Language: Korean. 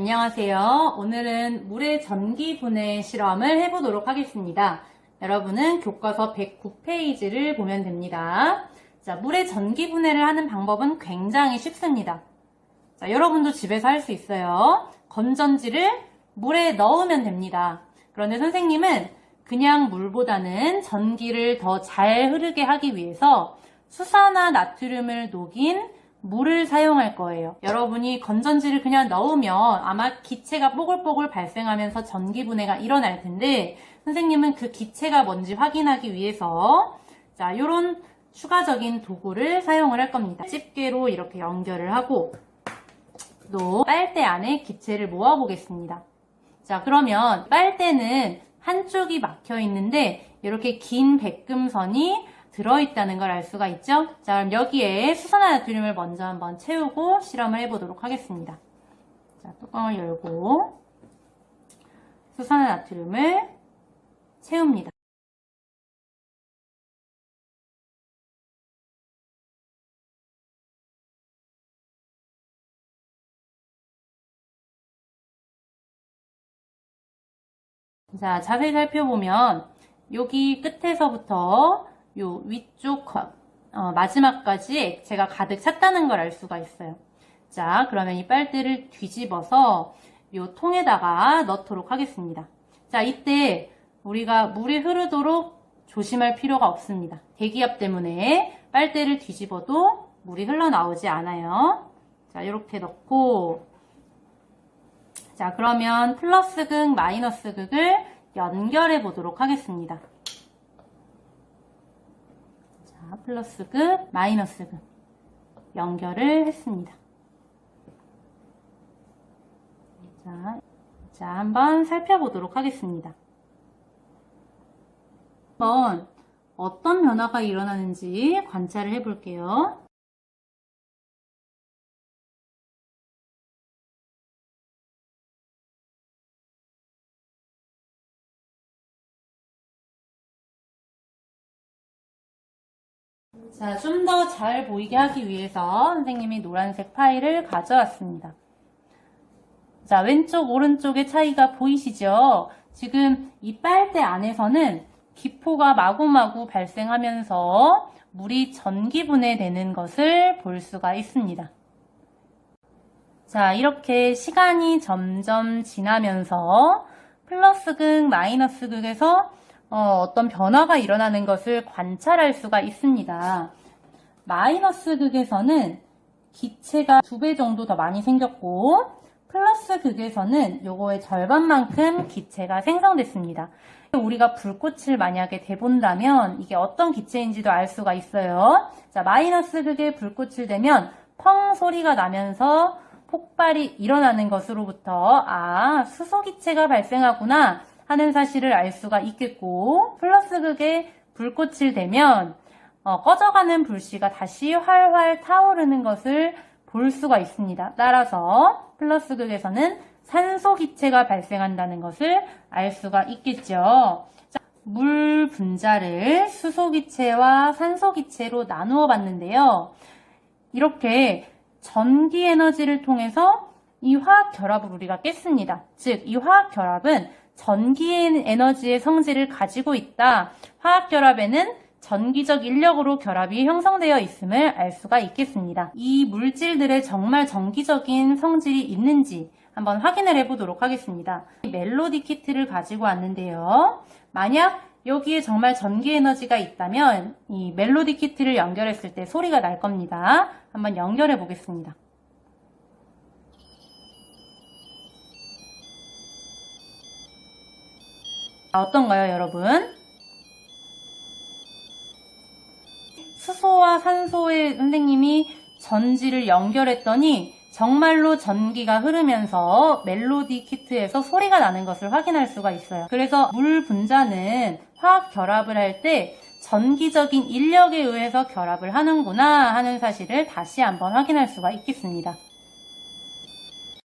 안녕하세요. 오늘은 물의 전기 분해 실험을 해보도록 하겠습니다. 여러분은 교과서 109페이지를 보면 됩니다. 자, 물의 전기 분해를 하는 방법은 굉장히 쉽습니다. 자, 여러분도 집에서 할 수 있어요. 건전지를 물에 넣으면 됩니다. 그런데 선생님은 그냥 물보다는 전기를 더 잘 흐르게 하기 위해서 수산화 나트륨을 녹인 물을 사용할 거예요. 여러분이 건전지를 그냥 넣으면 아마 기체가 뽀글뽀글 발생하면서 전기 분해가 일어날 텐데 선생님은 그 기체가 뭔지 확인하기 위해서 자, 요런 추가적인 도구를 사용을 할 겁니다. 집게로 이렇게 연결을 하고 또 빨대 안에 기체를 모아 보겠습니다. 자, 그러면 빨대는 한쪽이 막혀 있는데 이렇게 긴 백금선이 들어있다는 걸 알 수가 있죠? 자, 그럼 여기에 수산화나트륨을 먼저 한번 채우고 실험을 해보도록 하겠습니다. 자, 뚜껑을 열고 수산화나트륨을 채웁니다. 자, 자세히 살펴보면 여기 끝에서부터 요 위쪽 컷, 어, 마지막까지 액체가 가득 찼다는 걸 알 수가 있어요. 자, 그러면 이 빨대를 뒤집어서 요 통에다가 넣도록 하겠습니다. 자, 이때 우리가 물이 흐르도록 조심할 필요가 없습니다. 대기압 때문에 빨대를 뒤집어도 물이 흘러나오지 않아요. 자, 이렇게 넣고 자, 그러면 플러스 극, 마이너스 극을 연결해 보도록 하겠습니다. 자, 플러스 극, 마이너스 극. 연결을 했습니다. 자, 자, 한번 살펴보도록 하겠습니다. 한번 어떤 변화가 일어나는지 관찰을 해 볼게요. 자, 좀 더 잘 보이게 하기 위해서 선생님이 노란색 파일을 가져왔습니다. 자, 왼쪽, 오른쪽의 차이가 보이시죠? 지금 이 빨대 안에서는 기포가 마구마구 발생하면서 물이 전기 분해되는 것을 볼 수가 있습니다. 자, 이렇게 시간이 점점 지나면서 플러스 극, 마이너스 극에서 어, 떤 변화가 일어나는 것을 관찰할 수가 있습니다. 마이너스 극에서는 기체가 두 배 정도 더 많이 생겼고 플러스 극에서는 요거의 절반만큼 기체가 생성됐습니다. 우리가 불꽃을 만약에 대본다면 이게 어떤 기체인지도 알 수가 있어요. 자, 마이너스 극에 불꽃을 대면 펑 소리가 나면서 폭발이 일어나는 것으로부터 아, 수소 기체가 발생하구나 하는 사실을 알 수가 있겠고 플러스 극에 불꽃을 대면 어, 꺼져가는 불씨가 다시 활활 타오르는 것을 볼 수가 있습니다. 따라서 플러스 극에서는 산소 기체가 발생한다는 것을 알 수가 있겠죠. 자, 물 분자를 수소 기체와 산소 기체로 나누어 봤는데요. 이렇게 전기 에너지를 통해서 이 화학 결합을 우리가 깼습니다. 즉, 이 화학 결합은 전기 에너지의 성질을 가지고 있다. 화학 결합에는 전기적 인력으로 결합이 형성되어 있음을 알 수가 있겠습니다. 이 물질들의 정말 전기적인 성질이 있는지 한번 확인을 해보도록 하겠습니다. 멜로디 키트를 가지고 왔는데요. 만약 여기에 정말 전기 에너지가 있다면 이 멜로디 키트를 연결했을 때 소리가 날 겁니다. 한번 연결해 보겠습니다. 어떤가요, 여러분? 수소와 산소의 선생님이 전지를 연결했더니 정말로 전기가 흐르면서 멜로디 키트에서 소리가 나는 것을 확인할 수가 있어요. 그래서 물 분자는 화학 결합을 할 때 전기적인 인력에 의해서 결합을 하는구나 하는 사실을 다시 한번 확인할 수가 있겠습니다.